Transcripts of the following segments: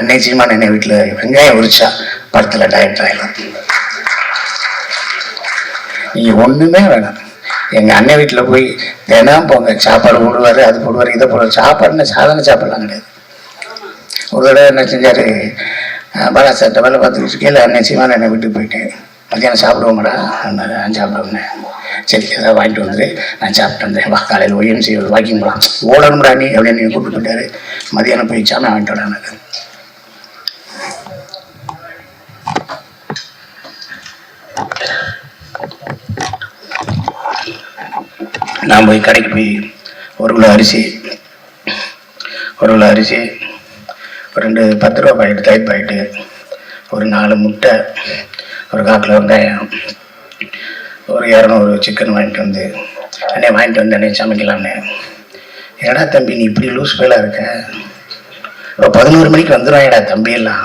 அன்னை சீமான் என்னை வீட்டில் வெங்காயம் உரிச்சா படத்தில் டைரக்டர் ஆகலாம் நீங்கள் ஒன்றுமே வேணாம். எங்கள் அண்ணன் வீட்டில் போய் தினம் போங்க சாப்பாடு போடுவார் அது போடுவார் இதை போடுவார். சாப்பாடுன்னு சாதாரண சாப்பாடுலாம் கிடையாது. ஒரு தடவை என்ன செஞ்சார் பாலா சார்ட்ட வேலை பார்த்துக்கிட்டு கீழே அண்ணன் சீமான் என்னை வீட்டுக்கு போயிட்டேன். மத்தியானம் சாப்பிடுவோம்டா அண்ணன் நான் சாப்பிடுவேன் சரி ஏதாவது வாங்கிட்டு வந்துரு நான் சாப்பிட்டு வந்தேன். வா காலையில் ஒய்எம்சி வாக்கிங் போகலாம் ஓடணும்டா நீ அப்படின்னு நீ கூப்பிட்டு போயிட்டாரு. மதியானம் போய் சாமி வாங்கிட்டு வரானு நான் போய் கடைக்கு போய் ஒரு கிலோ அரிசி ஒரு கிலோ அரிசி ஒரு ரெண்டு பத்து ரூபா பாக்கெட்டு தயிர் பாக்கெட்டு ஒரு நாலு முட்டை ஒரு கால் கிலோ வெங்காயம் ஒரு இரநூறு சிக்கன் வாங்கிட்டு வந்து அண்ணே வாங்கிட்டு வந்து அண்ணே சமைக்கலாம்னே. ஏடா தம்பி நீ இப்படி லூஸ் ஃபெயிலாக இருக்க? இப்போ பதினோரு மணிக்கு வந்துடுவாங்கடா தம்பி எல்லாம்?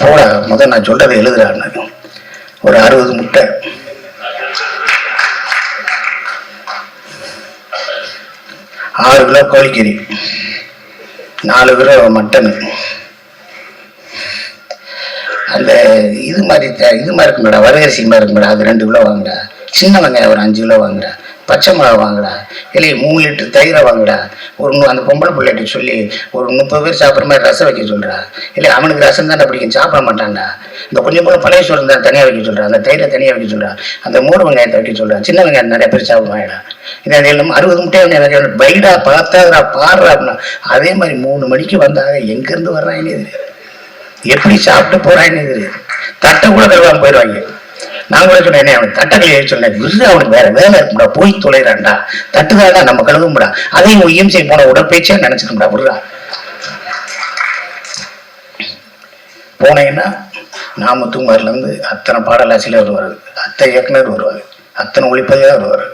போட முதல் நான் சொல்கிறத எழுதுறான்னு ஒரு அறுபது முட்டை. ஆறு கிலோ கோழிக்கறி நாலு கிலோ மட்டன். அந்த இது மாதிரி இது மாதிரி இருக்கும்டா வரகரிசி மாதிரி இருக்கும்டா அது ரெண்டு கிலோ வாங்குடா சின்ன வெங்காயம் ஒரு அஞ்சு கிலோ வாங்குடா பச்சை மிளகா வாங்கடா இல்லை மூணு லிட்டர் தயிரை வாங்கடா. ஒரு அந்த பொம்பளை பிள்ளைகிட்ட சொல்லி ஒரு முப்பது பேர் சாப்பிட்ற மாதிரி ரசம் வைக்க சொல்கிறா இல்லை அவனுக்கு ரசம் தானே பிடிக்கும் சாப்பிட மாட்டான்டா. இந்த கொஞ்சம் கூட பழைய சோறு தான் தனியாக வைக்க சொல்கிறா அந்த தயிரை தனியாக வைக்க சொல்கிறா அந்த மூடு வெங்காயத்தை வைக்க சொல்கிறா சின்ன வெங்காயம் நிறைய பேர் சாப்பிடுவாங்கடா. இதை எல்லாம் அறுபது முட்டை பைடா பார்த்தாதுடா பாடுறா அப்படின்னா அதே மாதிரி மூணு மணிக்கு வந்தாங்க எங்கேருந்து வர்றாங்கன்னே தெரியாது. எப்படி சாப்பிட்டு போறான்னு தெரியாது. தட்டை கூட தருவாங்க போயிடுவாங்க. நான் கூட சொன்னேன் அவன் தட்டங்களை சொன்னேன். விருது அவனுக்கு வேற வேலை இருக்கும்டா போய் தொலைறான்டா. தட்டுதாடா நம்ம கழுவும்டா. அதையும் இஎம்சி போன உடற்பயிற்சியா நினைச்சுக்கோம்டா விடுறா. போனேன்னா நாமத்துமாரில இருந்து அத்தனை பாடலாசிரியர் வருவார். அத்தனை இயக்குனர் வருவார். அத்தனை ஒளிப்பதிவாக வருவார்.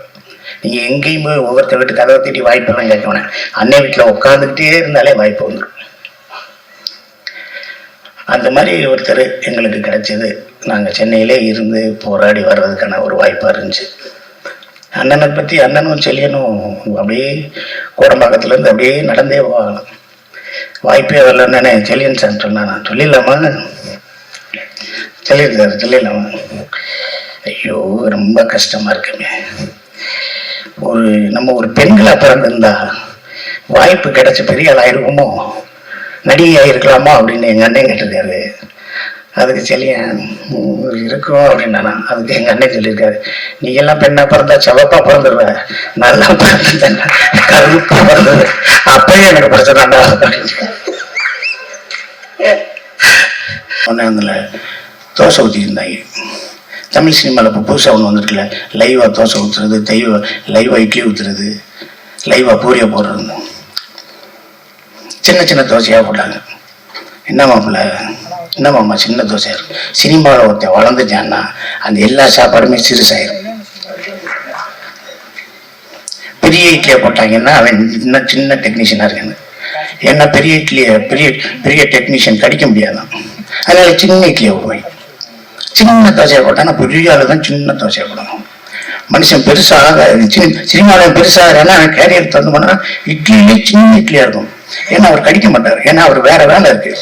நீங்க எங்கேயும் போய் ஒவ்வொருத்தர் வீட்டு கதவை தேடி வாய்ப்பெல்லாம் கேட்க வேணாம். அன்னை வீட்டில் உட்காந்துக்கிட்டே இருந்தாலே வாய்ப்பு வந்துடும் அந்த மாதிரி ஒருத்தர் எங்களுக்கு கிடைச்சது. நாங்கள் சென்னையிலே இருந்து போராடி வர்றதுக்கான ஒரு வாய்ப்பாக இருந்துச்சு. அண்ணனை பற்றி அண்ணனும் செல்லியனும் அப்படியே கோடம்பாக்கத்துலேருந்து அப்படியே நடந்தே போகலாம். வாய்ப்பே வரலன்னு செல்லியன் சார் சொன்னா நான் சொல்லிடலாமா சொல்லியிருக்காரு சொல்லிடலாமா? ஐயோ ரொம்ப கஷ்டமாக இருக்குமே. ஒரு நம்ம ஒரு பெண்களாக பிறந்திருந்தா வாய்ப்பு கிடைச்ச பெரிய ஆளாயிருக்குமோ நடிகை இருக்கலாமா அப்படின்னு எங்கள் அண்ணன் கேட்டிருக்காரு. அதுக்கு சொல்லியன் இருக்கும் அப்படின்னா அதுக்கு எங்கள் அண்ணன் சொல்லியிருக்காரு. நீ எல்லாம் பெண்ணா பிறந்தா செவப்பா பிறந்துடுவ நல்லா பிறந்த கருப்பா பிறந்தது அப்பயே எனக்கு பிரச்சனைடா அதில் தோசை ஊற்றிருந்தாங்க தமிழ் சினிமாவில் இப்போ புதுசாக ஒன்று வந்திருக்குல்ல. லைவாக தோசை ஊற்றுறது தெய்வ லைவாக இட்லி ஊற்றுறது லைவாக பூரியை போடுறது சின்ன சின்ன தோசையாக போட்டாங்க. என்ன மாப்பிள்ள? என்ன மாமா சின்ன தோசையாக இருக்கு சினிமாவில் ஒருத்தன் வளர்ந்துட்டான்னா அந்த எல்லா சாப்பாடுமே சிறுசாயிரும். பெரிய இட்லியை போட்டாங்கன்னா அவன் இன்னும் சின்ன டெக்னீஷியனாக இருக்காங்க ஏன்னா பெரிய இட்லியை பெரிய பெரிய டெக்னீஷியன் கடிக்க முடியாதான். அதனால சின்ன இட்லியை போய் சின்ன தோசையை போட்டான்னா பெரிய ஆளு தான் சின்ன தோசையை போடணும் மனுஷன் பெருசாக சினிமாவில் பெருசாக ஏன்னா அவன் கேரியர் திறந்து போனால் இட்லியிலே சின்ன இட்லியாக இருக்கும். ஏன்னா அவர் கடிக்க மாட்டார். ஏன்னா அவர் வேற வேலை இருக்கு.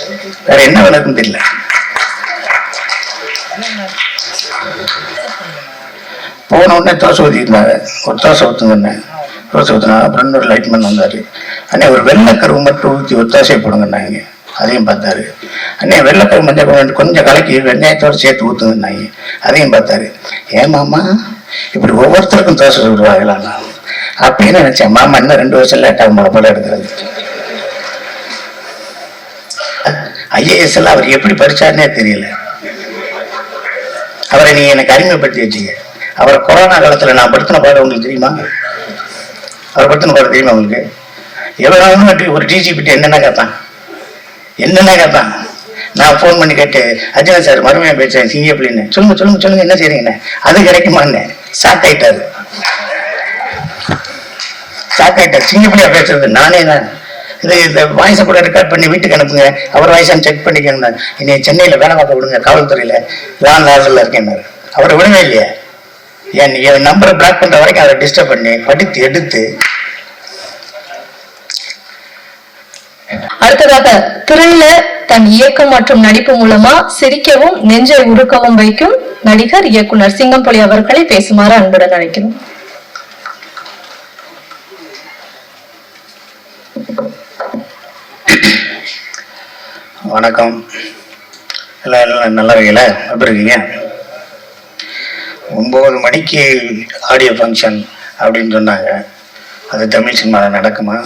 வேற என்ன வேலை இருக்குன்னு தெரியல. போன உடனே தோசை ஊற்றிருந்தாங்க ஒரு தோசை ஊற்றுங்கண்ணே தோசை ஊற்றினா அப்புறம் இன்னொரு லைட்மேன் வந்தார். அண்ணே ஒரு வெள்ளைக்கருவு மட்டும் ஊற்றி ஒரு தோசையை போடுங்கன்னாங்க. அதையும் பார்த்தாரு. அண்ணே வெள்ளைக்கரு மஞ்சள் கொஞ்சம் கொஞ்சம் கலக்கி வெங்காயத்தோடு சேர்த்து ஊற்றுங்கண்ணாங்க அதையும் பார்த்தாரு. ஏன் மாமா இப்படி ஒவ்வொருத்தருக்கும் தோசை சொல்லுவாங்களாண்ணா அப்படின்னு நினைச்சேன். மாமா இன்னும் ரெண்டு வருஷம் லேட்டாக போல படம் எடுக்கிறது. ஐஏஎஸ் எல்லாம் அவர் எப்படி படிச்சாருன்னே தெரியல. அவரை நீ எனக்கு அறிமுகப்படுத்தி வச்சீங்க. அவரை கொரோனா காலத்துல நான் படுத்தின பாடம் உங்களுக்கு தெரியுமா? அவர் படுத்தின பாடம் தெரியுமா உங்களுக்கு? எவ்வளவு ஒரு டிஜிபிட்டு என்னென்ன கேட்பான் என்னென்ன கேட்பான் நான் ஃபோன் பண்ணி கேட்டு அர்ஜுனா சார் மறுமையாக பேசுறேன் சிங்கப்பள்ளின்னு சொல்லுங்க சொல்லுங்க சொல்லுங்க என்ன செய்றீங்கண்ணே அது கிடைக்குமான்னு. ஷாக் ஆயிட்டாரு. ஷாக் ஆயிட்டார். சிங்கப்பிள்ளையா பேசுறது? நானே தான். இது வாய்ஸை கூட ரெக்கார்ட் பண்ணி வீட்டுக்கு அனுப்புங்க. அவர் வாய்ஸை செக் பண்ணிக்கணும் என்னை சென்னையில் வேலை பார்க்க விடுங்க காவல்துறையில். லான் லாரில் இருக்கேன் அவரை விடுங்க இல்லையா? என் என் நம்பரை பிளாக் பண்ணுற வரைக்கும் அதை டிஸ்டர்ப் பண்ணி படித்து எடுத்து. அடுத்ததாக திரையில தன் இயக்கம் மற்றும் நடிப்பு மூலமா சிரிக்கவும் நெஞ்சை உருக்கவும் வைக்கும் நடிகர் இயக்குனர் சிங்கம்பொலி அவர்களை பேசுமாறு அன்புடன் அழைக்கிறோம். வணக்கம். எல்லாம் எல்லாம் நல்லா எப்படி இருக்கீங்க? ஒம்பது மணிக்கு ஆடியோ ஃபங்க்ஷன் அப்படின்னு சொன்னாங்க. அது தமிழ் சினிமாவில் நடக்குமா?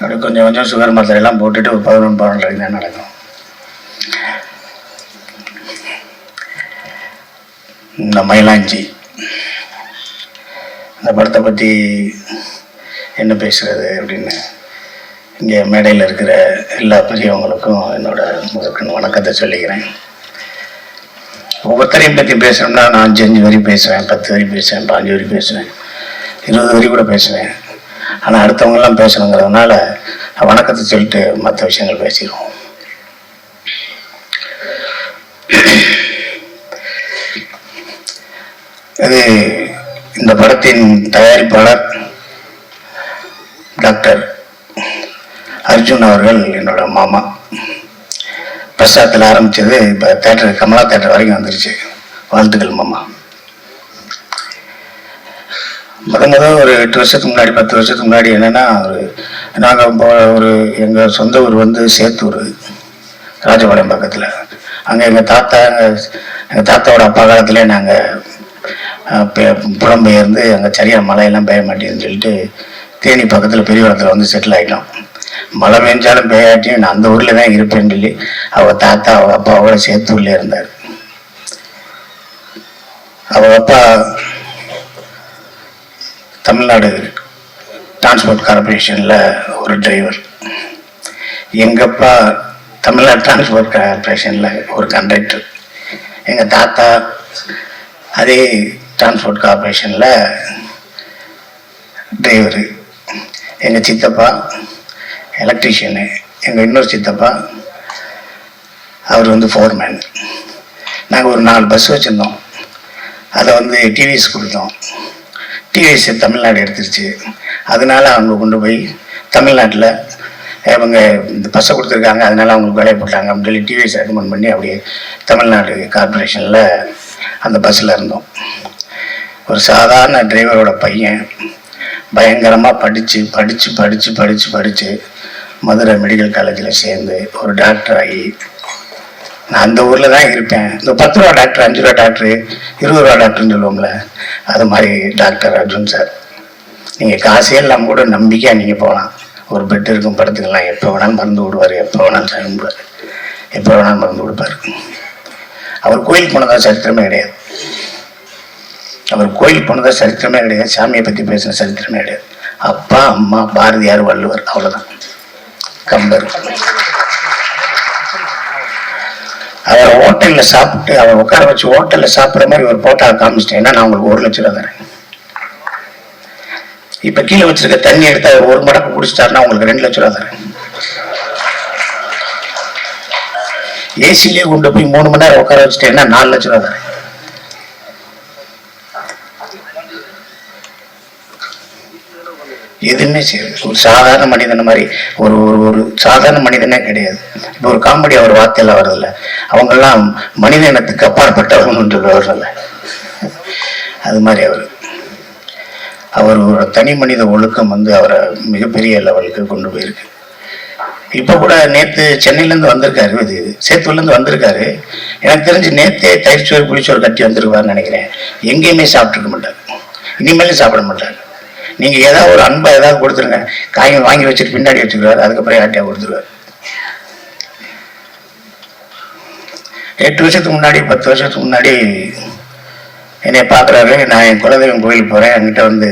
அப்படி கொஞ்சம் கொஞ்சம் சுகர் மாத்திரையெல்லாம் போட்டுட்டு ஒரு பதினொன்று பன்னெண்டு தான் நடக்கும். இந்த மயிலாஞ்சி. இந்த படத்தை பற்றி என்ன பேசுறது அப்படின்னு இங்கே மேடையில் இருக்கிற எல்லா பெரியவங்களுக்கும் என்னோட முதற்கண் வணக்கத்தை சொல்லிக்கிறேன். ஒவ்வொருத்தரையும் பற்றி பேசுகிறோம்னா நான் அஞ்சு அஞ்சு வரி பேசுவேன் பத்து வரி பேசுவேன் பாஞ்சு வரி பேசுவேன் இருபது வரி கூட பேசுவேன். ஆனால் அடுத்தவங்கெல்லாம் பேசணுங்கிறதுனால வணக்கத்தை சொல்லிட்டு மற்ற விஷயங்கள் பேசிடுவோம். இது இந்த படத்தின் தயாரிப்பாளர் டாக்டர் அர்ஜுன் அவர்கள் என்னோட மாமா. பிரசாத்தில் ஆரம்பிச்சது இப்போ தேட்டர் கமலா தேட்டர் வரைக்கும் வந்துருச்சு. வாழ்த்துக்கள் மாமா. முத முத ஒரு எட்டு வருஷத்துக்கு முன்னாடி பத்து வருஷத்துக்கு முன்னாடி என்னன்னா ஒரு நாங்கள் ஒரு எங்கள் சொந்த ஊர் வந்து சேத்தூர் ராஜபாளையம் பக்கத்தில். அங்கே எங்கள் தாத்தா எங்கள் தாத்தாவோட அப்பா காலத்திலே நாங்கள் புலம்பெயர்ந்து அங்கே சரியாக மழையெல்லாம் பெய்ய மாட்டேங்குதுன்னு சொல்லிட்டு தேனி பக்கத்தில் பெரியவரத்தில் வந்து செட்டில் ஆகிட்டோம் மழை பெஞ்சாலும் பெய்யாட்டியும் நான் அந்த ஊரில் தான் இருப்பேன்னு சொல்லி அவ தாத்தா அவ அப்பாவோட சேத்தூர்ல இருந்தார். அவ அப்பா தமிழ்நாடு டிரான்ஸ்போர்ட் கார்பரேஷனில் ஒரு டிரைவர் எங்கப்பா தமிழ்நாடு டிரான்ஸ்போர்ட் கார்பரேஷனில் ஒரு கண்டக்டர் எங்கள் தாத்தா அதே டிரான்ஸ்போர்ட் கார்பரேஷனில் டிரைவரு எங்கள் சித்தப்பா எலக்ட்ரிஷியனு எங்கள் இன்னொரு சித்தப்பா அவர் வந்து ஃபோர்மேன் நாங்கள் ஒரு நாலு பஸ் வச்சுருந்தோம். அதை வந்து டிவிஎஸ் கொடுத்தோம். டிவிஎஸ் தமிழ்நாடு எடுத்துருச்சு. அதனால அவங்க கொண்டு போய் தமிழ்நாட்டில் இவங்க இந்த பஸ்ஸை கொடுத்துருக்காங்க. அதனால் அவங்களுக்கு வேலையை போட்டாங்க. அப்படின்னு சொல்லி டிவிஎஸ் அட்மெண்ட் பண்ணி அப்படியே தமிழ்நாடு கார்பரேஷனில் அந்த பஸ்ஸில் இருந்தோம். ஒரு சாதாரண டிரைவரோட பையன் பயங்கரமாக படித்து படித்து படித்து படித்து படித்து மதுரை மெடிக்கல் காலேஜில் சேர்ந்து ஒரு டாக்டர் ஆகி நான் அந்த ஊரில் தான் இருப்பேன். இந்த பத்து ரூபா டாக்டர் அஞ்சு ரூபா டாக்டர் இருபது ரூபா டாக்டர்னு சொல்லுவோம்ல அது மாதிரி டாக்டர் அர்ஜுன் சார் நீங்கள் காசே இல்லாமல் கூட நம்பிக்கையாக நீங்கள் போகலாம். ஒரு பெட் இருக்கும் படுத்துக்கலாம். எப்போ வேணாலும் மருந்து விடுவார் எப்போ வேணாலும் சாப்பிடுவார். எப்போ வேணாலும் மருந்து கொடுப்பார். அவர் கோயில் போனதா சரித்திரமே கிடையாது. அவர் கோயில் போனதா சரித்திரமே கிடையாது. சாமியை பற்றி பேசின சரித்திரமே கிடையாது. அப்பா அம்மா பாரதியார் வள்ளுவர் அவ்வளோதான் கம்பர். அவர் ஹோட்டலில் சாப்பிட்டு அவர் உட்கார வச்சு ஹோட்டலில் சாப்பிட்ற மாதிரி ஒரு போட்டா காமிச்சிட்டேன்னா நான் உங்களுக்கு ஒரு லட்சம் ரூபா தரேன். இப்போ கீழே வச்சிருக்க தண்ணி எடுத்து அவர் ஒரு மடக்கு குடிச்சிட்டாருன்னா உங்களுக்கு ரெண்டு லட்சம் ரூபா தரேன். ஏசிலேயே கொண்டு போய் மூணு மணி நேரம் உட்கார வச்சுட்டேன்னா நாலு லட்சம் ரூபா தரேன். எதுவுமே செய்யாது ஒரு சாதாரண மனிதன மாதிரி ஒரு ஒரு ஒரு சாதாரண மனிதனே கிடையாது. இப்போ ஒரு காமெடி அவர் வார்த்தையில் வரதில்ல அவங்கெல்லாம் மனித இனத்துக்கு அப்பாற்பட்டவங்கன்னு சொல்லுவார்கள் அது மாதிரி அவர். அவர் ஒரு தனி மனித ஒழுக்கம் வந்து அவரை மிகப்பெரிய லெவலுக்கு கொண்டு போயிருக்கு. இப்போ கூட நேற்று சென்னையிலேருந்து வந்திருக்காரு இது சேத்துலேருந்து வந்திருக்காரு. எனக்கு தெரிஞ்சு நேற்றே தயிர்ச்சோறு புளிச்சோறு கட்டி வந்திருக்காருன்னு நினைக்கிறேன். எங்கேயுமே சாப்பிட்ருக்க மாட்டார். இனிமேலும் சாப்பிட மாட்டார். நீங்கள் ஏதாவது ஒரு அன்பை ஏதாவது கொடுத்துருங்க. காய்கறி வாங்கி வச்சுட்டு பின்னாடி வச்சுக்கிறாரு அதுக்கப்புறம் யார்ட்டையா கொடுத்துருவாரு. எட்டு வருஷத்துக்கு முன்னாடி பத்து வருஷத்துக்கு முன்னாடி என்னை பார்க்குறாரு. நான் என் குலதெய்வம் கோயிலுக்கு போகிறேன் என்கிட்ட வந்து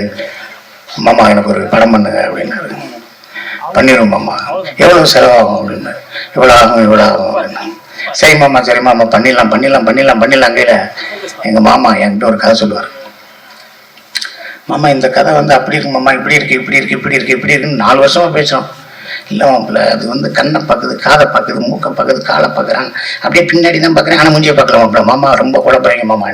மாமா எனக்கு ஒரு படம் பண்ணுங்க அப்படின்னாரு. பண்ணிடுவோம் மாமா. எவ்வளோ செலவாகும்? அப்படின்னு இவ்வளோ ஆகும் இவ்வளோ ஆகும் அப்படின்னு சரி மாமா சரி மாமா. பண்ணிடலாம் பண்ணிடலாம் பண்ணிடலாம் பண்ணிடலாம் கையில் எங்கள் மாமா என்கிட்ட ஒரு கதை சொல்லுவார். மாமா இந்த கதை வந்து அப்படி இருக்கு மாமா இப்படி இருக்கு இப்படி இருக்கு இப்படி இருக்கு இப்படி இருக்குன்னு நாலு வருஷமா பேசுறோம். இல்லை மாப்பிள்ள அது வந்து கண்ணை பார்க்குது காதை பார்க்குது மூக்கை பார்க்குது காலை பார்க்குறாங்க அப்படியே பின்னாடி தான் பார்க்குறேன். ஆனால் மூஞ்சியை பார்க்கல மாப்பிள்ள மாமா ரொம்ப குழப்பறீங்க மாமா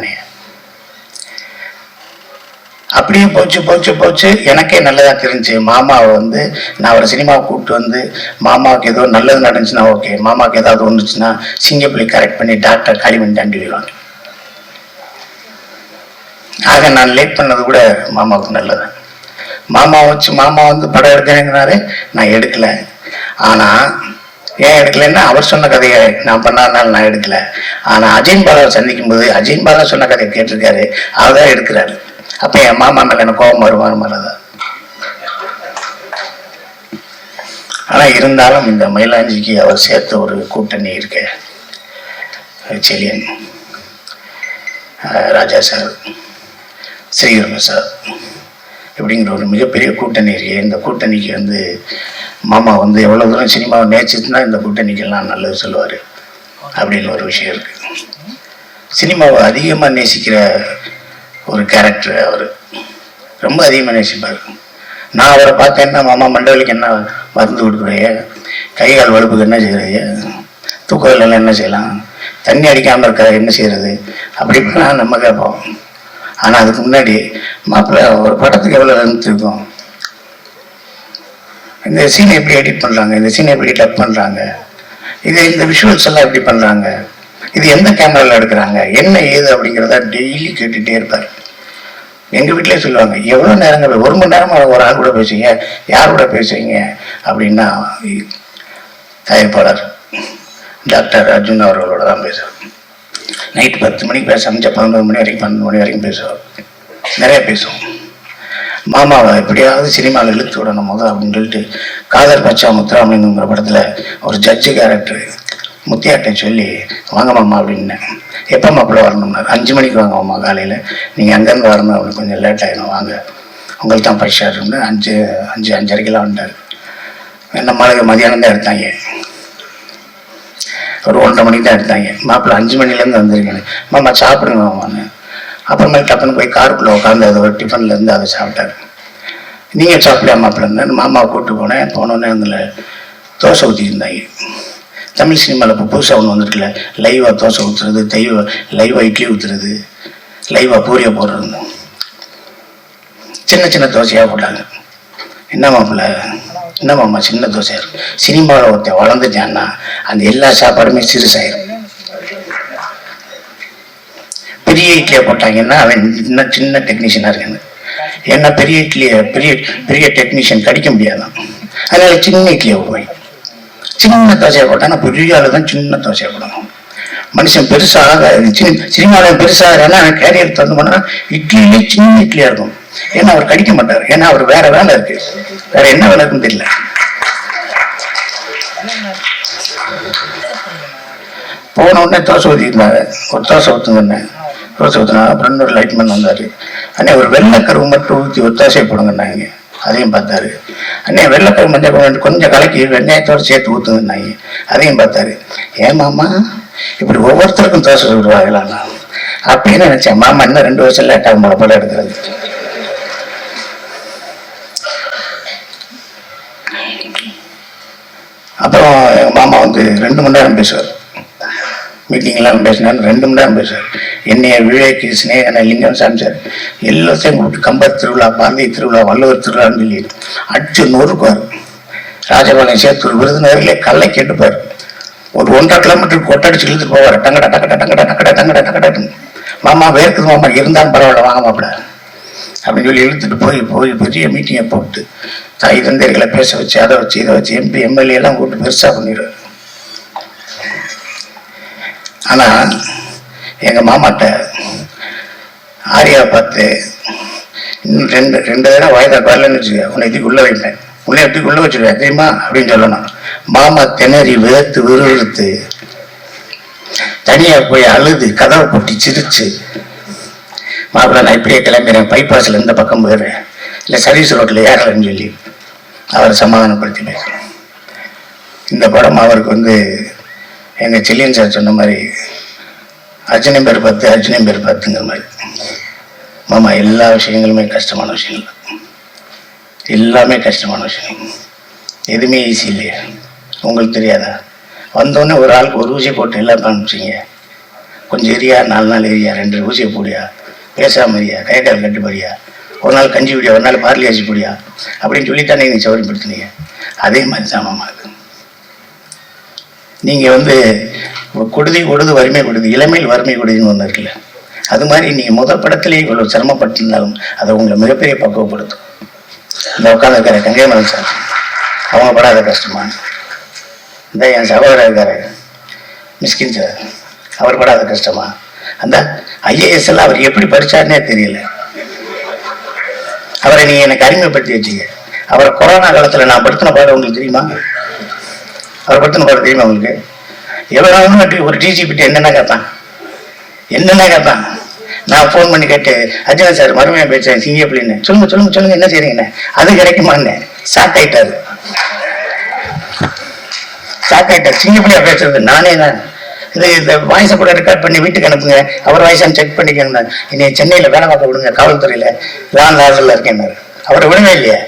அப்படியே போச்சு போச்சு போச்சு. எனக்கே நல்லதாக தெரிஞ்சு மாமாவை வந்து நான் ஒரு சினிமாவை கூப்பிட்டு வந்து மாமாவுக்கு ஏதோ நல்லது நடந்துச்சுன்னா ஓகே. மாமாவுக்கு ஏதாவது ஒன்றுச்சுன்னா சிங்கப்பள்ளி கரெக்ட் பண்ணி டாக்டர் களிமண் தாண்டி விடுவாங்க ஆக நான் லேட் பண்ணது கூட மாமாவுக்கு நல்லது. மாமா வச்சு மாமா வந்து படம் எடுக்கிறேங்கிறாரு நான் எடுக்கல. ஆனா ஏன் எடுக்கலைன்னா அவர் சொன்ன கதையை நான் பண்ணாதனால நான் எடுக்கல. ஆனா அஜயன் பாலாவை சந்திக்கும் போது அஜயன் பாலா சொன்ன கதையை கேட்டிருக்காரு அவர் தான் எடுக்கிறாரு. அப்ப என் மாமா மேல எனக்கு கோபம் வருவார் மேலதான் ஆனா இருந்தாலும் இந்த மயிலாஞ்சிக்கு அவர் சேர்த்த ஒரு கூட்டணி இருக்கு. செலியன் ராஜா சார். ஸ்ரீகிருஷ்ண சார். இப்படிங்கிற ஒரு மிகப்பெரிய கூட்டணி இருக்கு இந்த கூட்டணிக்கு வந்து மாமா வந்து எவ்வளோ தூரம் சினிமாவை நேசிச்சுன்னா இந்த கூட்டணிக்கெல்லாம் நல்லது சொல்லுவார். அப்படின்னு ஒரு விஷயம் இருக்கு. சினிமாவை அதிகமாக நேசிக்கிற ஒரு கேரக்டர் அவர். ரொம்ப அதிகமாக நேசிப்பார். நான் அவரை பார்த்தேன்னா மாமா மண்டவலுக்கு என்ன மருந்து கொடுக்குறைய கை கால் வலுப்புக்கு என்ன செய்யறது தூக்கத்தில் என்ன செய்யலாம்? தண்ணி அடிக்காமல் இருக்கிற என்ன செய்கிறது அப்படி நம்ம கேட்போம். ஆனால் அதுக்கு முன்னாடி மாப்பிள்ளை ஒரு படத்துக்கு எவ்வளோ லென்த் இந்த சீனை எப்படி எடிட் பண்ணுறாங்க இந்த சீனை எப்படி டப் பண்ணுறாங்க இது இந்த விஷுவல்ஸ் எல்லாம் எப்படி பண்ணுறாங்க இது எந்த கேமராவில் எடுக்கிறாங்க? என்ன ஏது அப்படிங்கிறத டெய்லி கேட்டுகிட்டே இருப்பார். எங்கள் வீட்டிலே சொல்லுவாங்க எவ்வளோ நேரங்கள்? ஒரு மணி நேரமாக ஒரு ஆள் கூட பேசுவீங்க யார் கூட பேசுவீங்க அப்படின்னா தயாரிப்பாளர் டாக்டர் அர்ஜுன் அவர்களோட தான் பேசுவேன் நைட்டு பத்து மணிக்கு பேச அமைச்சா பதினொரு மணி வரைக்கும் பன்னெண்டு மணி வரைக்கும் பேசுவோம் நிறைய பேசுவோம். மாமாவை எப்படியாவது சினிமாவில் இழுத்து விடணும் முதல் அப்படின்னு சொல்லிட்டு காதல் பச்சா முத்துராமலிங்கங்கிற படத்தில் ஒரு ஜட்ஜு கேரக்டர் முத்தியாட்டை சொல்லி வாங்க மாமா அப்படின்னேன் எப்போ மாப்பிள்ள வரணும்னாரு? அஞ்சு மணிக்கு வாங்க மாமா காலையில். நீங்கள் அங்கேருந்து வரணும் அப்படின்னு கொஞ்சம் லேட் ஆகிடும் வாங்க. உங்களுக்கு தான் பரிசா இருக்குன்னு அஞ்சு அஞ்சு அஞ்சரைக்கெல்லாம் வந்தார் என்ன மழை மதியானம் தான் எடுத்தாங்க. ஒரு ஒன்றரை மணிக்கு தான் எடுத்தாங்க. மாப்பிள்ள அஞ்சு மணிலேருந்து வந்திருக்கேன் மாமா சாப்பிடுங்க மாமான்னு. அப்புறமேல் டப்புன்னு போய் காருக்குள்ளே உட்காந்து அதை ஒரு டிஃபன்லேருந்து அதை சாப்பிட்டாரு. நீங்கள் சாப்பிடலையா மாப்பிள்ளைன்னு மாமாவை கூப்பிட்டு போனேன். போனோடனே அதில் தோசை ஊற்றிருந்தாங்க தமிழ் சினிமாவில் இப்போ புதுசாக ஒன்று வந்திருக்குல்ல லைவாக தோசை ஊற்றுறது தெய்வ லைவாக இட்லி ஊற்றுறது லைவாக பூரியை போடுறது சின்ன சின்ன தோசையாக போட்டாங்க. என்ன மாப்பிள்ள? என்ன மாமா சின்ன தோசை? இருக்கு சினிமாவில் ஒருத்தன் வளர்ந்துட்டான்னா அந்த எல்லா சாப்பாடுமே சிறுசாயிரும். பெரிய இட்லியை போட்டாங்கன்னா அவன் இன்னும் சின்ன டெக்னீஷியனாக இருக்காங்க ஏன்னா பெரிய இட்லியை பெரிய பெரிய டெக்னீஷியன் கடிக்க முடியாதான். அதனால சின்ன இட்லியை போடுவாங்க சின்ன தோசையை போட்டான்னா பெரிய ஆளு தான் சின்ன தோசையை போடணும். மனுஷன் பெருசாக சினிமாவில் பெருசாக ஏன்னா கேரியர் தந்து பண்ணா இட்லியிலே சின்ன இட்லியா இருக்கும். ஏன்னா அவர் கடிக்க மாட்டார். ஏன்னா அவர் வேற வேலை இருக்கு. வேற என்ன வேலை இருக்குன்னு தெரியல. போன உடனே தோசை ஊற்றிருந்தாங்க ஒரு தோசை ஊற்றுங்கண்ணே தோசை ஊற்றினா அப்புறம் இன்னொரு லைட்மேன் வந்தார். அண்ணே ஒரு வெள்ளைக்கருவு மட்டும் ஊற்றி ஒரு தோசையை போடுங்கன்னாங்க அதையும் பார்த்தாரு. அண்ணே வெள்ளைக்கருவு மஞ்சள் கொஞ்சம் கலக்கி வெங்காயத்தோடு சேர்த்து ஊற்றுங்கன்னாங்க அதையும் பார்த்தாரு. ஏன் மாமா? இப்படி ஒவ்வொருத்தருக்கும் தோசை சுடுவாங்களாண்ணா அப்படின்னு நினைச்சேன். மாமா இன்னும் ரெண்டு வருஷம் லேட்டாக போல எடுக்கிறது. அப்புறம் எங்கள் மாமா வந்து ரெண்டு மணி நேரம் பேசுவார். மீட்டிங்லாம் பேசினாரு ரெண்டு மணி நேரம் பேசுவார். என்னைய விவேக் ஸ்னேகன லிங்கம் சாமிச்சார். எல்லாத்தையும் கூப்பிட்டு கம்பர் திருவிழா பாரதி திருவிழா வள்ளுவர் திருவிழான்னு சொல்லி அடிச்சு நொறுக்குவார். ராஜபாளையம் சேத்தூர் விருதுநகரிலே கல்லை கேட்டுப்பார். ஒரு ஒன்றரை கிலோமீட்டர் கொட்டடிச்சு இழுத்துட்டு போவார். டங்கட டங்கட டங்கட டங்கட டங்கட டங்கட மாமா வேர்க்குது மாமா இருந்தாலும் பரவாயில்ல வாங்க மாப்பிட அப்படின்னு சொல்லி இழுத்துட்டு போய் போய் பெரிய மீட்டிங்கை போட்டு தாய் தந்தைகளை பேச வச்சு அதை வச்சு இதை வச்சு எம்பி எம்எல்ஏ எல்லாம் கூப்பிட்டு பெருசாக பண்ணிடுவார். ஆனால் எங்கள் மாமாட்ட ஆரியாவை பார்த்து இன்னும் ரெண்டு ரெண்டு தடவை வயதா வரலன்னு வச்சுக்க. உன்னை இதுக்கு உள்ளே வைப்பேன். உள்ளே எப்படி உள்ளே வச்சுருவேன் தெரியுமா? அப்படின்னு சொல்லணும். மாமா திணறி வேர்த்து விறுவிறுத்து தனியா போய் அழுது கதவை போட்டு சிரிச்சு மாப்பிள்ள நான் இப்படியே கிளம்புறேன். பைபாஸ்ல இந்த பக்கம் போயிடுறேன் இல்லை சர்வீஸ் ரோட்டில் ஏறலன்னு சொல்லி அவரை சமாதானப்படுத்தி இந்த படம் அவருக்கு வந்து எங்கள் செல்லியன் சார் சொன்ன மாதிரி அர்ஜுனம் பேர் பத்து அர்ஜுனம் பேர் பத்துங்கிற மாதிரி. மாமா எல்லா விஷயங்களுமே கஷ்டமான விஷயங்கள். எல்லாமே கஷ்டமான விஷயங்கள். எதுவுமே ஈஸி இல்லையா. உங்களுக்கு தெரியாதா? வந்தோடனே ஒரு ஆளுக்கு ஒரு ஊசியை போட்டு எல்லாருக்கும் அனுப்பிச்சிங்க கொஞ்சம் எரியா நாலு நாள் எரியா ரெண்டு ஊசியை போடியா பேசாம எரியா கை கால் கட்டுப்படியா ஒரு நாள் கஞ்சி குடியா ஒரு நாள் பார்லி அரிசி குடியா அப்படின்னு சொல்லித்தானே நீங்கள் சௌரியப்படுத்தினீங்க அதே மாதிரி தான் அது. நீங்கள் வந்து கொடுதி கொடுது வறுமை கொடுது இளமையில் வறுமை கொடுதுன்னு ஒன்று இருக்குல்ல அது மாதிரி நீங்கள் முதல் படத்திலேயே இவ்வளோ சிரமப்பட்டிருந்தாலும் அதை உங்களை மிகப்பெரிய பக்குவப்படுத்தும். இந்த உட்காந்துருக்கிற கங்கை மலன் சார் அவங்க படாத கஷ்டமா? இந்த என் சகோதரர் இருக்காரு. மிஸ்கின் சார் அவர் படாத கஷ்டமா? அந்த ஐஏஎஸ் எல்லாம் அவர் எப்படி படிச்சாருன்னே தெரியல. அவரை நீங்கள் எனக்கு அறிமுகப்படுத்தி வச்சீங்க. அவரை கொரோனா காலத்தில் நான் படுத்தின பாடம் உங்களுக்கு தெரியுமா? அவர் படுத்தின பாடம் தெரியுமா உங்களுக்கு? எவ்வளோ ஒரு டிஜிபிட்டு என்னென்ன கேட்பான் என்னென்ன கேட்பான் நான் ஃபோன் பண்ணி கேட்டு அர்ஜுனா சார் மறுமையாக பேசுகிறேன் சிங்கப்பிள்ளின்னு சொல்லுங்க சொல்லுங்க சொல்லுங்க என்ன செய்றீங்கண்ணே அது கிடைக்குமான்னு. ஷாக் ஆயிட்டாரு. ஷாக் ஆயிட்டார் பேசுறது. நானே தான் இது இந்த வாய்ஸை கூட ரெக்கார்ட் பண்ணி வீட்டுக்கு அனுப்புங்க. அவர் வாய்ஸான்னு செக் பண்ணிக்கணும் என்னை சென்னையில் வேலை பார்க்க விடுங்க காவல்துறையில். லான் ஆர்டரில் இருக்கேன் அவரை விடவே இல்லையா.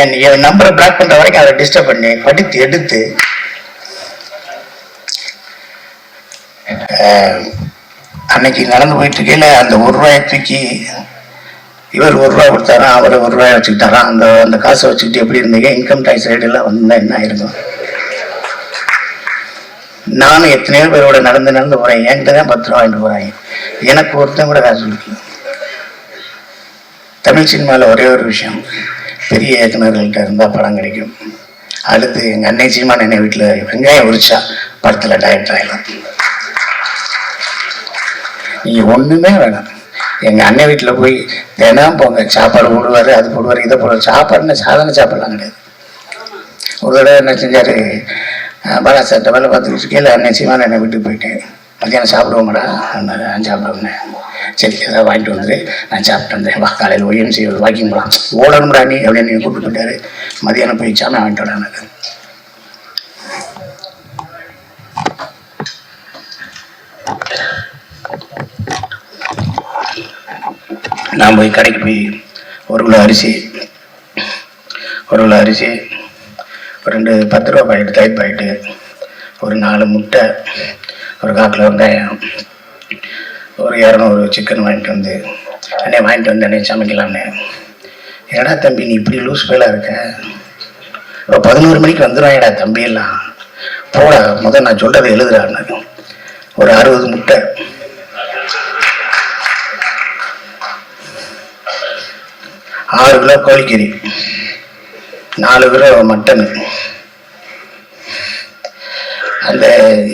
என் என் நம்பரை பிளாக் பண்ணுற வரைக்கும் அவரை டிஸ்டர்ப் பண்ணி படித்து எடுத்து அன்னைக்கு நடந்து போயிட்டு இருக்கையில் அந்த ஒரு ரூபாயை தூக்கி இவர் ஒரு ரூபா கொடுத்தாராம் அவர் ஒரு ரூபாய் வச்சுக்கிட்டாராம் அந்த அந்த காசை வச்சுக்கிட்டு எப்படி இருந்தீங்க? இன்கம் டேக்ஸ் ரேட் எல்லாம் என்ன ஆயிருக்கும்? நானும் எத்தனையோ பேரோட நடந்து நடந்து போறேன். என்கிட்ட தான் பத்து ரூபா வாங்கிட்டு போறாங்க. எனக்கு ஒருத்தன் கூட காசு கொடுக்கல தமிழ் சினிமாவில் ஒரே ஒரு விஷயம். பெரிய இயக்குநர்கள்ட்ட இருந்தால் படம் கிடைக்கும். அடுத்து எங்கள் அன்னை சினிமா நினை வீட்டில் வெங்காயம் உரிச்சா படத்தில் டைரக்டர் ஆகலாம் நீங்கள் ஒன்றுமே வேணாம். எங்கள் அண்ணன் வீட்டில் போய் தினம் போங்க. சாப்பாடு போடுவார் அது போடுவார் இதை போடுவார். சாப்பாடுன்னு சாதாரண சாப்பாடுலாம் கிடையாது. ஒரு தடவை என்ன செஞ்சார் பாலா சார் வேலை பார்த்துக்கிட்டு கீழே அண்ணன் சீமான என்னை வீட்டுக்கு போயிட்டேன் மத்தியானம் சாப்பிடுவோம்டா அண்ணா நான் சாப்பிடுவேன் சரி ஏதாவது வாங்கிட்டு வந்துரு நான் சாப்பிட்டு வந்தேன். வா காலையில் ஒய்எம்சி வாக்கிங் போகலாம் ஓடணும்டா நீ அப்படின்னு நீ கூப்பிட்டு போயிட்டாரு. மதியானம் போய் சாமி வாங்கிட்டு வரானு நான் போய் கடைக்கு போய் ஒரு கிலோ அரிசி ஒரு கிலோ அரிசி ரெண்டு பத்து ரூபா பாக்கெட்டு தயிர் பாக்கெட்டு ஒரு நாலு முட்டை ஒரு காக்கில் வெங்காயம் ஒரு இரநூறு சிக்கன் வாங்கிட்டு வந்து அண்ணே வாங்கிட்டு வந்து அண்ணே சமைக்கலாம்னே. ஏடா தம்பி நீ இப்படி லூஸ் ஃபெயிலாக இருக்க? இப்போ பதினோரு மணிக்கு வந்துடுவாங்கடா தம்பி எல்லாம். போட முதல் நான் சொல்கிறத எழுதுறான்னு ஒரு அறுபது முட்டை. ஆறு கிலோ கோழிக்கறி. நாலு கிலோ மட்டன் அந்த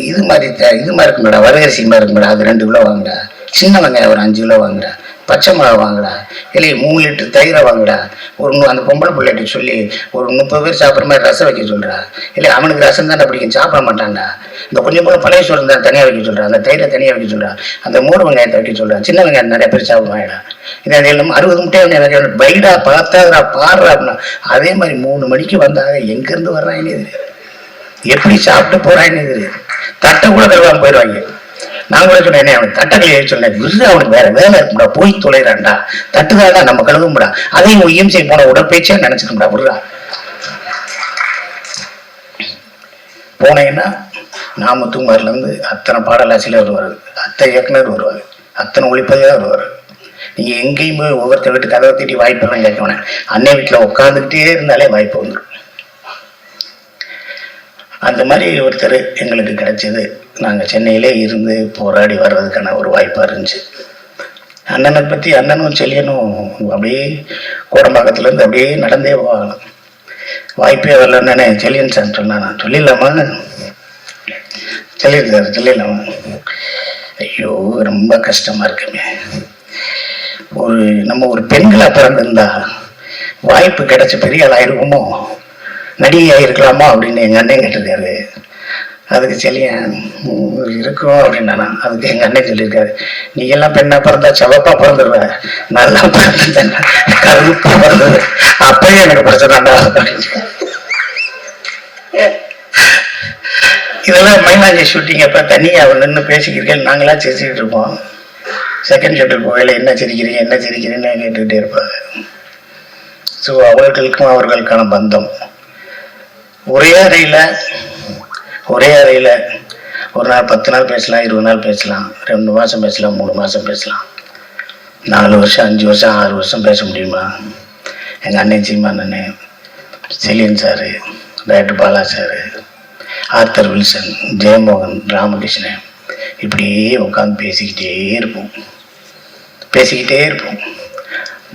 இது மாதிரி இது மாதிரி இருக்கும்டா வரகரிசி மாதிரி இருக்கும்டா அது ரெண்டு கிலோ வாங்குடா சின்ன வெங்காயம் ஒரு அஞ்சு கிலோ வாங்குடா பச்சை மிளகா வாங்கடா இல்லை மூணு லிட்டர் தயிரை வாங்கடா. ஒரு அந்த பொம்பளை பிள்ளைகிட்ட சொல்லி ஒரு முப்பது பேர் சாப்பிட்ற மாதிரி ரசம் வைக்க சொல்கிறா இல்லை அவனுக்கு ரசம் தானே பிடிக்கும் சாப்பிட மாட்டான்டா. இந்த கொஞ்சம் கூட பழைய சோறு தான் தனியாக வைக்க சொல்கிறா அந்த தயிரை தனியாக வைக்க சொல்கிறா அந்த மூணு வெங்காயத்தை வைக்க சொல்கிறா சின்ன வெங்காயம் நிறைய பேர் சாப்பிடுவாங்கடா. இது அது அறுபது முட்டையை நிறைய பைடா பார்த்தாதா பாடுறா அப்படின்னா. அதே மாதிரி மூணு மணிக்கு வந்தாங்க எங்கேருந்து வர்றாங்கன்னு தெரியாது. எப்படி சாப்பிட்டு போறான்னு தெரியாது. தட்டை கூட தருவாங்க போயிடுவாங்க. நான் கூட சொன்னேன் "என்ன, அவனுக்கு சொன்னேன் விருது அவனுக்கு வேற வேலை இருக்கும்டா போய் தொலைறான்டா தட்டுதாடா நம்ம கழுவும்டா அதையும் இஎம்சி போன உடற்பயிற்சியா நினைச்சுக்கோம்டா விடுறா. நாம நாமத்துமாரில இருந்து அத்தனை பாடலாசிரியர் வருவார் அத்தனை இயக்குனர் வருவார் அத்தனை ஒளிப்பதிவாக வருவார். நீங்க எங்கேயும் போய் ஒவ்வொருத்தர் வீட்டு கதவை தட்டி வாய்ப்பெல்லாம் கேட்க வேணாம் அன்னை வீட்டில் உட்காந்துக்கிட்டே இருந்தாலே வாய்ப்பு வந்துடும் அந்த மாதிரி ஒருத்தர் எங்களுக்கு கிடைச்சது. நாங்கள் சென்னையிலே இருந்து போராடி வர்றதுக்கான ஒரு வாய்ப்பாக இருந்துச்சு. அண்ணனை பற்றி அண்ணனும் செல்லியனும் அப்படியே கோடம்பாக்கத்துலேருந்து அப்படியே நடந்தே போகலாம் வாய்ப்பே வரலன்னு செல்லியன் சார் சொன்னான் நான் சொல்லிடலாமா? சொல்லியிருக்காரு சொல்லிடலாமா? ஐயோ ரொம்ப கஷ்டமாக இருக்குமே. ஒரு நம்ம ஒரு பெண்களாக பிறந்திருந்தா வாய்ப்பு கிடைச்ச பெரிய ஆள் ஆயிருக்குமோ? நடிகை ஆயிருக்கலாமா அப்படின்னு எங்கள் அண்ணன் கேட்டிருக்காரு. அதுக்கு செல்லியன் இருக்கும்? அப்படின்னா அதுக்கு எங்க அண்ணன் சொல்லியிருக்காரு. நீ எல்லாம் பெண்ணா பிறந்தா செவப்பா பிறந்துடுவ நல்லா பிறந்த பிறந்தது அப்பயே எனக்கு பிரச்சனைடா இதெல்லாம் மைனாஜி ஷூட்டிங் அப்ப தனியா நின்று பேசிக்கிறீர்கள் நாங்களாம் சிரிச்சுக்கிட்டு இருப்போம். செகண்ட் ஷூட்டுக்கு போகையில் என்ன சிரிக்கிறீங்க? என்ன சிரிக்கிறீங்கன்னு கேட்டுக்கிட்டே இருப்பாங்க ஸோ அவர்களுக்கும் அவர்களுக்கான பந்தம். ஒரே அறையில் ஒரே அறையில் ஒரு நாள் பத்து நாள் பேசலாம் இருபது நாள் பேசலாம் ரெண்டு மாதம் பேசலாம் மூணு மாதம் பேசலாம். நாலு வருஷம் அஞ்சு வருஷம் ஆறு வருஷம் பேச முடியுமா? எங்கள் அண்ணன் சீமான் அண்ணன் Selian sir doctor Bala sir Arthur Wilson Jeyamohan Ramakrishnan இப்படியே உட்காந்து பேசிக்கிட்டே இருப்போம். பேசிக்கிட்டே இருப்போம்.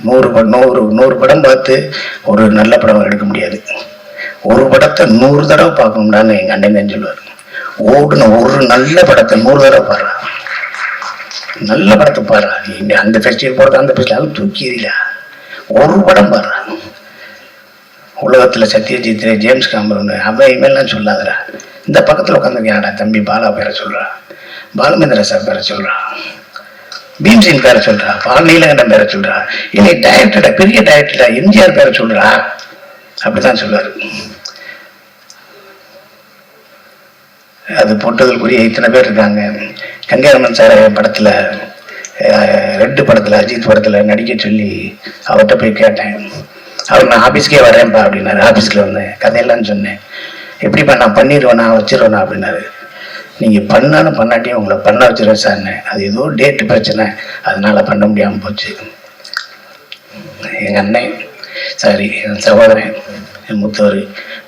நூறு படம் நூறு நூறு படம் பார்த்து ஒரு நல்ல படம் எடுக்க முடியாது. ஒரு படத்தை நூறு தடவை பார்க்கணும்டான்னு எங்கள் அண்ணன் சொல்லுவாரு சொல்லுவார். ஓடுன ஒரு நல்ல படத்தை நூறு தடவை பாடுறா. நல்ல படத்தை பாடுறா. நீ அந்த ஃபெஸ்டிவல் போகிறது அந்த ஃபெஸ்டிவல் தூக்கி எறியல ஒரு படம் பாடுறா. உலகத்தில் சத்யஜித் ஜேம்ஸ் காமரன் அவன் இவெல்லாம் சொல்லாதடா. இந்த பக்கத்தில் உட்காந்துருக்காடா தம்பி? பாலா பேரை சொல்றா. பாலமேந்திர சார் பேரை சொல்றா. பீம்சின் பேரை சொல்றா. பால் நீலகண்டன் பேரை சொல்றா. இல்லை டைரக்டரா பெரிய டைரக்டரா எம்ஜிஆர் பேரை சொல்றா. அப்படிதான் சொல்வார். அது போட்டதற்குரிய இத்தனை பேர் இருக்காங்க. கங்கைரமன் சார் படத்துல ரெண்டு ரெட்டு படத்துல அஜித் படத்துல நடிக்க சொல்லி அவர்கிட்ட போய் கேட்டேன். அவர் நான் ஆஃபீஸ்க்கே வரேன்ப்பா அப்படின்னாரு. ஆஃபீஸ்க்கு வந்தேன் கதையெல்லாம் சொன்னேன். எப்படிப்பா நான் பண்ணிடுவேனா வச்சிருவேனா அப்படின்னாரு. நீங்கள் பண்ணாலும் பண்ணாட்டியும் உங்களை பண்ண வச்சிருவேன் சார்னு அது ஏதோ டேட்டு பிரச்சனை. அதனால பண்ண முடியாமல் போச்சு. எங்கள் அண்ணன் சாரி என் சகோதரன் என் மூத்தவர்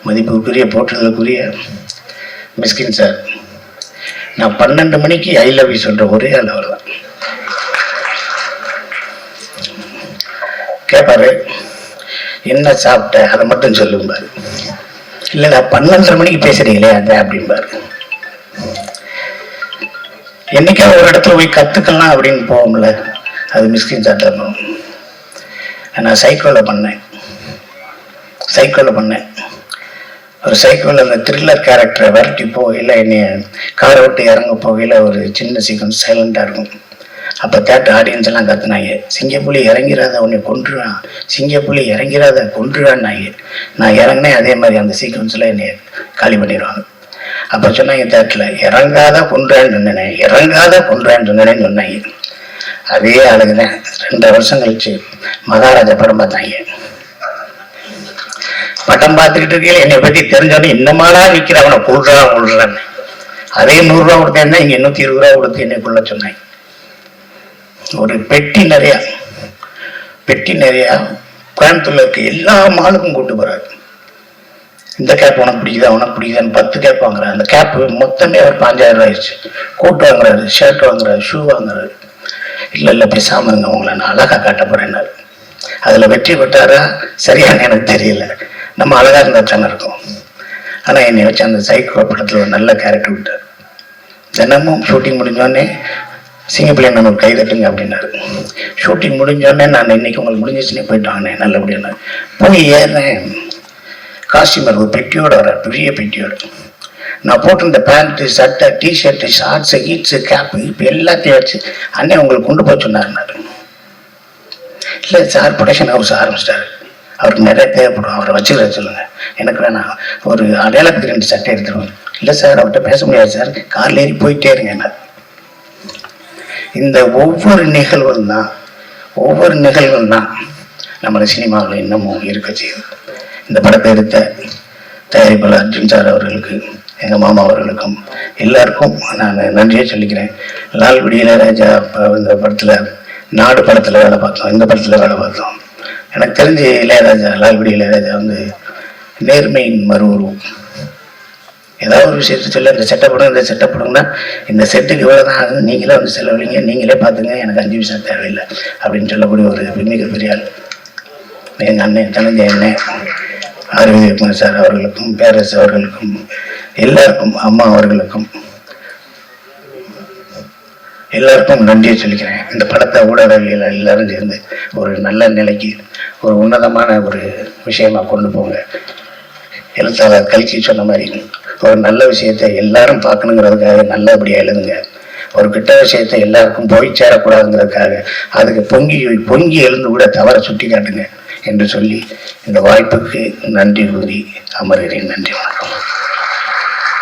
மதிப்புக்குரிய போற்றுதலுக்குரிய மிஸ்கின் சார் நான் பன்னெண்டு மணிக்கு ஐ லவ் யூ சொல்கிற ஒரே ஆள் அவர் தான் கேட்பாரு என்ன சாப்பிட்ட? அதை மட்டும் சொல்லும்பாரு. நான் பன்னெண்டரை மணிக்கு பேசுறீங்களே அதை அப்படிம்பாரு. என்னைக்காவது ஒரு இடத்துல போய் கற்றுக்கலாம் அப்படின்னு போவோம்ல அது மிஸ்கின் சார் தரணும் நான் சைக்கிளில் பண்ணேன். சைக்கிளில் பண்ணேன். ஒரு சைக்கிளில் அந்த த்ரில்லர் கேரக்டரை விரட்டி போகையில் என்னைய காரை விட்டு இறங்க போகையில் ஒரு சின்ன சீக்கிரம் சைலண்டாக இருக்கும். அப்போ தேட்டர் ஆடியன்ஸ் எல்லாம் கத்துனாங்க. சிங்கப்புலி இறங்கிறாத உன்னை கொன்றுவான் சிங்கப்புலி இறங்கிறாத கொன்றுவான்னாங்க நான் இறங்கினேன் அதே மாதிரி அந்த சீக்வன்ஸில் என்னை காலி பண்ணிடுவாங்க. அப்போ சொன்னாங்க தேட்டரில் இறங்காத கொன்றான்னு சொன்னேன் இறங்காத கொன்றான்னு சொன்னேன்னு சொன்னாங்க. அதே ஆளுங்க ரெண்டு வருஷம் கழிச்சு மகாராஜா படம் பார்த்தாங்க. படம் பார்த்துக்கிட்டு இருக்கையில என்னை பத்தி தெரிஞ்சவனே இன்னமாடா நிக்கிறவனை கொள்றா கொள்றான்னு அதே நூறுரூவா கொடுத்தேன்னா இங்க நூத்தி இருபது ரூபா கொடுத்து என்னை கொள்ள சொன்னாங்க. ஒரு பெட்டி நிறையா பெட்டி நிறையா கோயம்புத்தூர்ல இருக்க எல்லா மாலுக்கும் கூட்டு போறாரு. இந்த கேப் உனக்கு பிடிக்குதா உனக்கு பிடிக்குதான்னு பத்து கேப் வாங்குறாரு. அந்த கேப் மொத்தமே ஒரு பாஞ்சாயிரம் ரூபாய் ஆயிடுச்சு. கோட் வாங்குறாரு ஷர்ட் வாங்குறாரு ஷூ வாங்குறாரு. இல்லை இல்லை பேசாமல் இருங்க உங்களை நான் அழகாக காட்ட போகிறேன்னாரு அதில் வெற்றி பெற்றாரா சரியான எனக்கு தெரியல. நம்ம அழகாக இருந்தால் தானே இருக்கும். ஆனால் என்னை வச்சு அந்த சைக்கோ படத்தில் ஒரு நல்ல கேரக்டர் விட்டார். தினமும் ஷூட்டிங் முடிஞ்சோடனே சிங்கப்பிள்ளை நம்ம கை தட்டுங்க அப்படின்னாரு. ஷூட்டிங் முடிஞ்சோடனே நான் இன்னைக்கு உங்களுக்கு முடிஞ்சிச்சுன்னே போயிட்டு நல்லபடியான போய் ஏறேன் காஸ்டியூமர் ஒரு பெட்டியோட வர பெரிய பெட்டியோட. நான் போட்டிருந்த பேண்ட்டு சட்டை டிஷர்ட்டு ஷார்ட்ஸு ஹீட்ஸு கேப்பு இப்போ எல்லாத்தையும் வச்சு அண்ணே உங்களுக்கு கொண்டு போய் சொன்னார் இல்லை சார் ப்ரொடக்ஷன் ஹவுஸ் ஆரம்பிச்சிட்டாரு. அவருக்கு நிறைய தேவைப்படும். அவரை வச்சுக்கிற சொல்லுங்கள் எனக்கு வேணாம். ஒரு அடையாளத்துக்கு ரெண்டு சட்டை எடுத்துருவேன். இல்லை சார் அவர்கிட்ட பேச முடியாது சார் கார்ல ஏறி போயிட்டே இருங்க என்ன. இந்த ஒவ்வொரு நிகழ்வும் தான் ஒவ்வொரு நிகழ்வும் தான் நம்மளை சினிமாவில் இன்னமும் இருக்க செய்யுது. இந்த படத்தை எடுத்த தயாரிப்பாளர் அர்ஜுன் சார் அவர்களுக்கு எங்கள் மாமா அவர்களுக்கும் எல்லாருக்கும் நான் நன்றியை சொல்லிக்கிறேன். லால் இளையராஜா ராஜா இந்த படத்தில் நாடு படத்தில் வேலை பார்த்தோம் இந்த படத்தில் வேலை பார்த்தோம். எனக்கு தெரிஞ்சு இளையராஜா லால்குடி இளையராஜா வந்து நேர்மையின் மறு உருவம். ஏதாவது ஒரு விஷயத்த சொல்ல இந்த செட்டை இந்த செட்டை இந்த செட்டுக்கு இவ்வளோ தான் ஆகுது நீங்களே வந்து செலவழிங்க நீங்களே பார்த்துங்க எனக்கு அஞ்சு விஷயம் தேவையில்லை அப்படின்னு சொல்லக்கூடிய ஒரு மிகப்பெரிய ஆள். எங்கள் அண்ணன் தலைஞ்ச அண்ணன் ஆரோக்கியகுமார் சார் அவர்களுக்கும் பேரரசு அவர்களுக்கும் எல்லாருக்கும் அம்மா அவர்களுக்கும் எல்லாருக்கும் நன்றியை சொல்லிக்கிறேன். இந்த படத்தை ஊடகங்கள் எல்லாரும் சேர்ந்து ஒரு நல்ல நிலைக்கு ஒரு உன்னதமான ஒரு விஷயமா கொண்டு போங்க. எழுத்தாளர் கல்கி சொன்ன மாதிரி ஒரு நல்ல விஷயத்தை எல்லாரும் பார்க்கணுங்கிறதுக்காக நல்லபடியாக எழுதுங்க. ஒரு கிட்ட விஷயத்தை எல்லாருக்கும் போய் சேரக்கூடாதுங்கிறதுக்காக அதுக்கு பொங்கி பொங்கி எழுந்து கூட தவற சுட்டி காட்டுங்க என்று சொல்லி இந்த வாய்ப்புக்கு நன்றி கூறி அமர்கிறேன். நன்றி வணக்கம்.